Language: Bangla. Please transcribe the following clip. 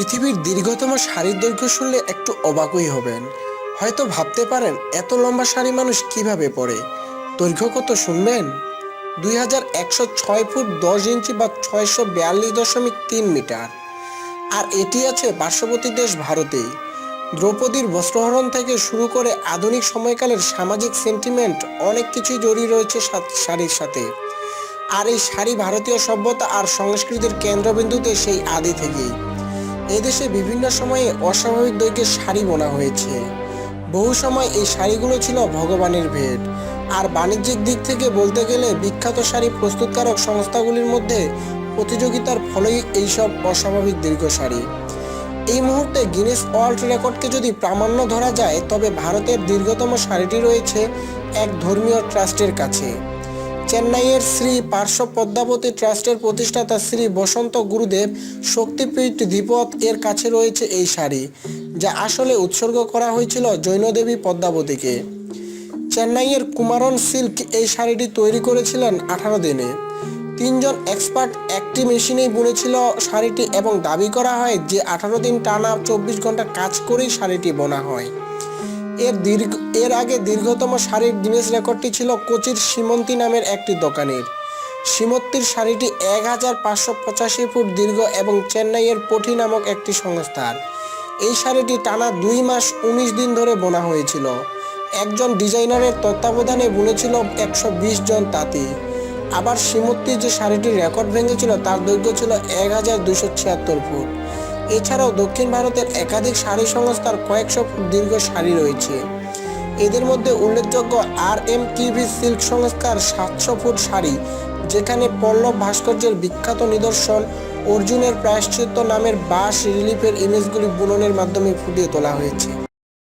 পৃথিবীর দীর্ঘতম শাড়ির দৈর্ঘ্য শুনলে একটু অবাকই হবেন। হয়তো ভাবতে পারেন, এত লম্বা শাড়ি মানুষ কীভাবে পরে? দৈর্ঘ্য কত শুনবেন? দুই হাজার একশো ছয় ফুট দশ ইঞ্চি বা ছয়শো বিয়াল্লিশ দশমিক তিন মিটার। আর এটি আছে পার্শ্ববর্তী দেশ ভারতেই দ্রৌপদীর বস্ত্রহরণ থেকে শুরু করে আধুনিক সময়কালের সামাজিক সেন্টিমেন্ট অনেক কিছুই জড়িয়ে রয়েছে শাড়ির সাথে। আর এই শাড়ি ভারতীয় সভ্যতা আর সংস্কৃতির কেন্দ্রবিন্দুতে সেই আদি থেকেই। এদেশে বিভিন্ন সময়ে অস্বাভাবিক দৈর্ঘ্যের শাড়ি বোনা হয়েছে। বহু সময় এই শাড়িগুলো ছিল ভগবানের ভেট আর বাণিজ্যিক দিক থেকে বলতে গেলে বিখ্যাত শাড়ি প্রস্তুতকারক সংস্থাগুলির মধ্যে প্রতিযোগিতার ফলেই এইসব অস্বাভাবিক দীর্ঘ শাড়ি এই মুহূর্তে গিনেস ওয়ার্ল্ড রেকর্ডকে যদি প্রামাণ্য ধরা যায়, তবে ভারতের দীর্ঘতম শাড়িটি রয়েছে এক ধর্মীয় ট্রাস্টের কাছে। চেন্নাইয়ের শ্রী পার্শ্ব পদ্মাবতী ট্রাস্টের প্রতিষ্ঠাতা শ্রী বসন্ত গুরুদেব শক্তিপীঠ দ্বিপদ এর কাছে রয়েছে এই শাড়ি, যা আসলে উৎসর্গ করা হয়েছিল জৈনদেবী পদ্মাবতীকে। চেন্নাইয়ের কুমারন সিল্ক এই শাড়িটি তৈরি করেছিলেন আঠারো দিনে। তিনজন এক্সপার্ট একটি মেশিনেই বুনেছিল শাড়িটি এবং দাবি করা হয় যে আঠারো দিন টানা চব্বিশ ঘণ্টা কাজ করেই শাড়িটি বোনা হয়। এর দীর্ঘ এর আগে দীর্ঘতম শাড়ির গিনেস রেকর্ডটি ছিল কোচির সীমন্তী নামের একটি দোকানের। সীমত্তির শাড়িটি এক হাজার পাঁচশো পঁচাশি ফুট দীর্ঘ এবং চেন্নাইয়ের পঠি নামক একটি সংস্থার। এই শাড়িটি টানা দুই মাস উনিশ দিন ধরে বোনা হয়েছিল। একজন ডিজাইনারের তত্ত্বাবধানে বুনেছিল একশো বিশ জন তাঁতি। আবার সীমত্তির যে শাড়িটির রেকর্ড ভেঙেছিল, তার দৈর্ঘ্য ছিল এক হাজার দুশো ছিয়াত্তর ফুট। এছাড়াও দক্ষিণ ভারতের একাধিক শাড়ি সংস্থার কয়েকশো ফুট দীর্ঘ শাড়ি রয়েছে। এদের মধ্যে উল্লেখযোগ্য আর এম কিভি সিল্ক সংস্থার সাতশো ফুট শাড়ি, যেখানে পল্লব ভাস্কর্যের বিখ্যাত নিদর্শন অর্জুনের প্রায়শ্চিত্ত নামের বাস রিলিফের ইমেজগুলি বুননের মাধ্যমে ফুটিয়ে তোলা হয়েছে।